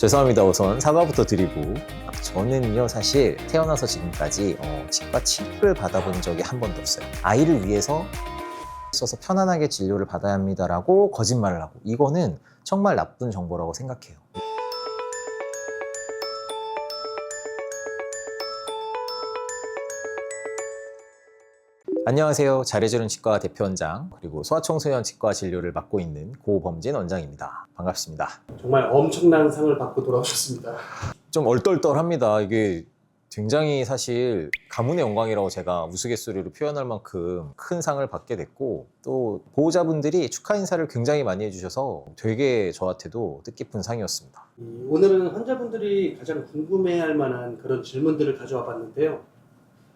죄송합니다. 우선 사과부터 드리고 저는요 사실 태어나서 지금까지 어, 치과 치료를 받아본 적이 한 번도 없어요. 아이를 위해서 써서 편안하게 진료를 받아야 합니다라고 거짓말을 하고 이거는 정말 나쁜 정보라고 생각해요. 안녕하세요. 잘해주는 치과 대표원장 그리고 소아청소년 치과 진료를 맡고 있는 고범진 원장입니다. 반갑습니다. 정말 엄청난 상을 받고 돌아오셨습니다. 좀 얼떨떨합니다. 이게 굉장히 사실 가문의 영광이라고 제가 우스갯소리로 표현할 만큼 큰 상을 받게 됐고 또 보호자분들이 축하 인사를 굉장히 많이 해주셔서 되게 저한테도 뜻깊은 상이었습니다. 이 오늘은 환자분들이 가장 궁금해할 만한 그런 질문들을 가져와 봤는데요.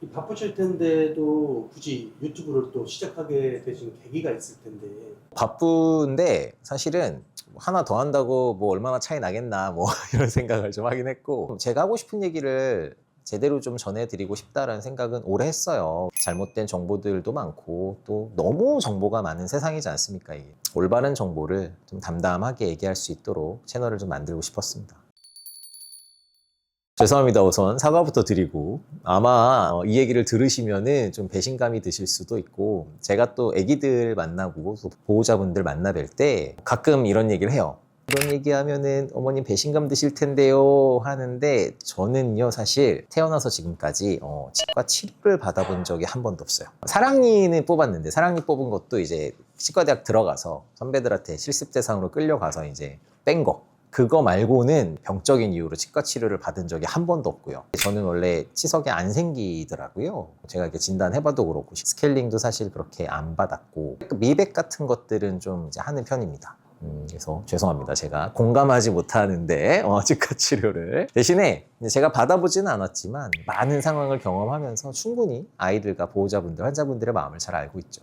이 바쁘실 텐데도 굳이 유튜브를 또 시작하게 되신 계기가 있을 텐데 바쁜데 사실은 하나 더 한다고 뭐 얼마나 차이 나겠나 뭐 이런 생각을 좀 하긴 했고 제가 하고 싶은 얘기를 제대로 좀 전해드리고 싶다라는 생각은 오래 했어요. 잘못된 정보들도 많고 또 너무 정보가 많은 세상이지 않습니까? 이게. 올바른 정보를 좀 담담하게 얘기할 수 있도록 채널을 좀 만들고 싶었습니다. 죄송합니다. 우선 사과부터 드리고 아마 어, 이 얘기를 들으시면은 좀 배신감이 드실 수도 있고 제가 또 아기들 만나고 또 보호자분들 만나 뵐 때 가끔 이런 얘기를 해요. 그런 얘기하면은 어머님 배신감 드실 텐데요 하는데 저는요 사실 태어나서 지금까지 어, 치과 치료를 받아본 적이 한 번도 없어요. 사랑니는 뽑았는데 사랑니 뽑은 것도 이제 치과대학 들어가서 선배들한테 실습 대상으로 끌려가서 이제 뺀 거. 그거 말고는 병적인 이유로 치과 치료를 받은 적이 한 번도 없고요. 저는 원래 치석이 안 생기더라고요. 제가 이렇게 진단해봐도 그렇고 스케일링도 사실 그렇게 안 받았고 미백 같은 것들은 좀 이제 하는 편입니다. 음, 그래서 죄송합니다. 제가 공감하지 못하는데 어, 치과 치료를 대신에 제가 받아보지는 않았지만 많은 상황을 경험하면서 충분히 아이들과 보호자분들, 환자분들의 마음을 잘 알고 있죠.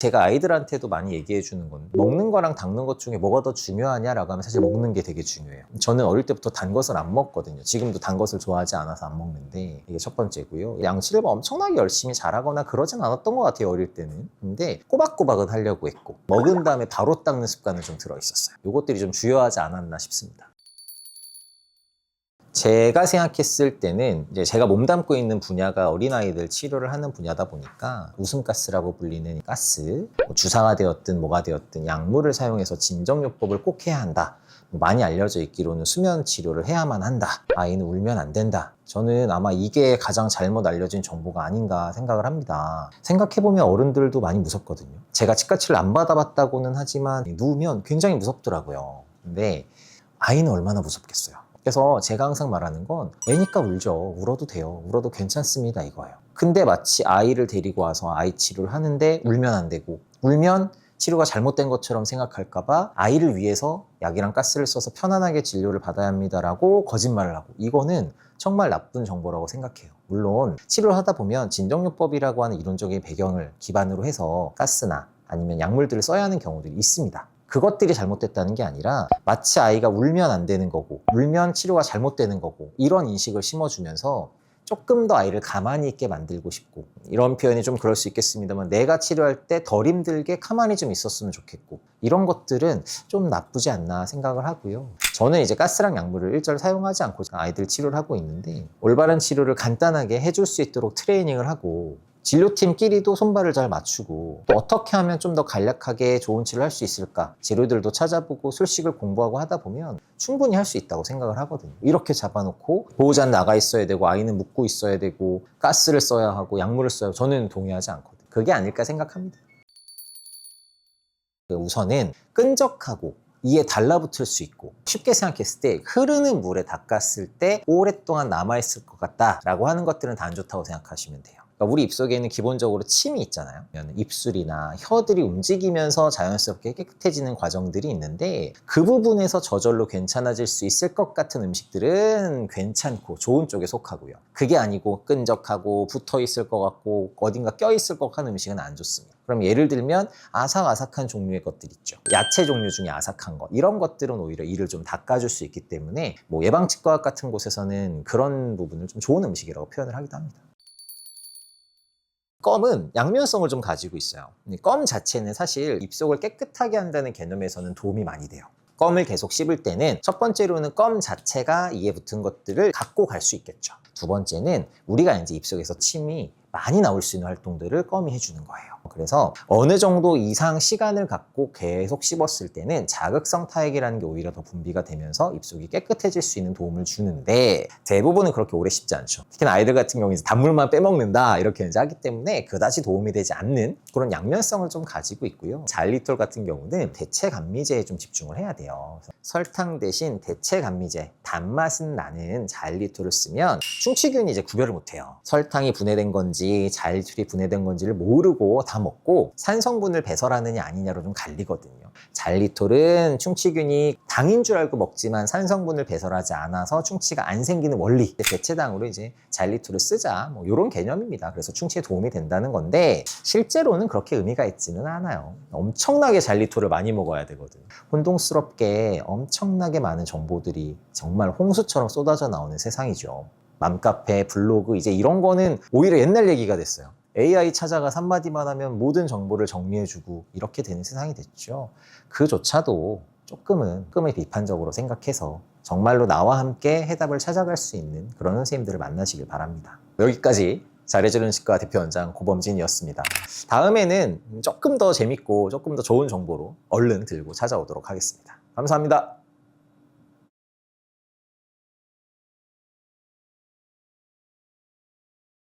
제가 아이들한테도 많이 얘기해 주는 건 먹는 거랑 닦는 것 중에 뭐가 더 중요하냐라고 하면 사실 먹는 게 되게 중요해요. 저는 어릴 때부터 단 것을 안 먹거든요. 지금도 단 것을 좋아하지 않아서 안 먹는데 이게 첫 번째고요. 양치를 뭐 엄청나게 열심히 잘하거나 그러진 않았던 것 같아요. 어릴 때는. 근데 꼬박꼬박은 하려고 했고 먹은 다음에 바로 닦는 습관은 좀 들어 있었어요. 이것들이 좀 주요하지 않았나 싶습니다. 제가 생각했을 때는 이제 제가 몸담고 있는 분야가 어린아이들 치료를 하는 분야다 보니까 웃음가스라고 불리는 가스, 뭐 주사가 되었든 뭐가 되었든 약물을 사용해서 진정요법을 꼭 해야 한다. 뭐 많이 알려져 있기로는 수면 치료를 해야만 한다. 아이는 울면 안 된다. 저는 아마 이게 가장 잘못 알려진 정보가 아닌가 생각을 합니다. 생각해보면 어른들도 많이 무섭거든요. 제가 치과치를 안 받아봤다고는 하지만 누우면 굉장히 무섭더라고요. 근데 아이는 얼마나 무섭겠어요. 그래서 제가 항상 말하는 건 애니까 울죠. 울어도 돼요. 울어도 괜찮습니다. 이거예요. 근데 마치 아이를 데리고 와서 아이 치료를 하는데 울면 안 되고 울면 치료가 잘못된 것처럼 생각할까봐 아이를 위해서 약이랑 가스를 써서 편안하게 진료를 받아야 합니다라고 거짓말을 하고 이거는 정말 나쁜 정보라고 생각해요. 물론 치료를 하다 보면 진정요법이라고 하는 이론적인 배경을 기반으로 해서 가스나 아니면 약물들을 써야 하는 경우들이 있습니다. 그것들이 잘못됐다는 게 아니라 마치 아이가 울면 안 되는 거고 울면 치료가 잘못되는 거고 이런 인식을 심어주면서 조금 더 아이를 가만히 있게 만들고 싶고 이런 표현이 좀 그럴 수 있겠습니다만 내가 치료할 때 덜 힘들게 가만히 좀 있었으면 좋겠고 이런 것들은 좀 나쁘지 않나 생각을 하고요. 저는 이제 가스랑 약물을 일절 사용하지 않고 아이들 치료를 하고 있는데 올바른 치료를 간단하게 해줄 수 있도록 트레이닝을 하고 진료팀끼리도 손발을 잘 맞추고 또 어떻게 하면 좀 더 간략하게 좋은 치료를 할 수 있을까? 재료들도 찾아보고 술식을 공부하고 하다 보면 충분히 할 수 있다고 생각을 하거든요. 이렇게 잡아놓고 보호자는 나가 있어야 되고 아이는 묵고 있어야 되고 가스를 써야 하고 약물을 써야 하고 저는 동의하지 않거든요. 그게 아닐까 생각합니다. 우선은 끈적하고 이에 달라붙을 수 있고 쉽게 생각했을 때 흐르는 물에 닦았을 때 오랫동안 남아있을 것 같다라고 하는 것들은 다 안 좋다고 생각하시면 돼요 그러니까 우리 입속에는 기본적으로 침이 있잖아요. 입술이나 혀들이 움직이면서 자연스럽게 깨끗해지는 과정들이 있는데 그 부분에서 저절로 괜찮아질 수 있을 것 같은 음식들은 괜찮고 좋은 쪽에 속하고요. 그게 아니고 끈적하고 붙어 있을 것 같고 어딘가 껴 있을 것 같은 음식은 안 좋습니다. 그럼 예를 들면 아삭아삭한 종류의 것들 있죠. 야채 종류 중에 아삭한 것 이런 것들은 오히려 이를 좀 닦아줄 수 있기 때문에 뭐 예방치과 같은 곳에서는 그런 부분을 좀 좋은 음식이라고 표현을 하기도 합니다. 껌은 양면성을 좀 가지고 있어요. 껌 자체는 사실 입속을 깨끗하게 한다는 개념에서는 도움이 많이 돼요. 껌을 계속 씹을 때는 첫 번째로는 껌 자체가 이에 붙은 것들을 갖고 갈 수 있겠죠. 두 번째는 우리가 이제 입속에서 침이 많이 나올 수 있는 활동들을 껌이 해주는 거예요. 그래서 어느 정도 이상 시간을 갖고 계속 씹었을 때는 자극성 타액이라는 게 오히려 더 분비가 되면서 입속이 깨끗해질 수 있는 도움을 주는데 대부분은 그렇게 오래 씹지 않죠. 특히나 아이들 같은 경우에 단물만 빼먹는다 이렇게 이제 하기 때문에 그다지 도움이 되지 않는 그런 양면성을 좀 가지고 있고요. 자일리톨 같은 경우는 대체 감미제에 좀 집중을 해야 돼요. 설탕 대신 대체 감미제, 단맛은 나는 자일리톨을 쓰면 충치균이 이제 구별을 못해요. 설탕이 분해된 건지 자일리톨이 분해된 건지를 모르고 다 먹고 산성분을 배설하느냐 아니냐로 좀 갈리거든요. 자일리톨은 충치균이 당인 줄 알고 먹지만 산성분을 배설하지 않아서 충치가 안 생기는 원리. 대체당으로 이제 자일리톨을 쓰자. 뭐 이런 개념입니다. 그래서 충치에 도움이 된다는 건데 실제로는 그렇게 의미가 있지는 않아요. 엄청나게 자일리톨을 많이 먹어야 되거든요. 혼동스럽게 엄청나게 많은 정보들이 정말 홍수처럼 쏟아져 나오는 세상이죠. 맘카페, 블로그 이제 이런 거는 오히려 옛날 얘기가 됐어요. AI 찾아가 한마디만 하면 모든 정보를 정리해주고 이렇게 되는 세상이 됐죠. 그조차도 조금은 조금의 비판적으로 생각해서 정말로 나와 함께 해답을 찾아갈 수 있는 그런 선생님들을 만나시길 바랍니다. 여기까지 잘해주는 치과 대표원장 고범진이었습니다. 다음에는 조금 더 재밌고 조금 더 좋은 정보로 얼른 들고 찾아오도록 하겠습니다. 감사합니다.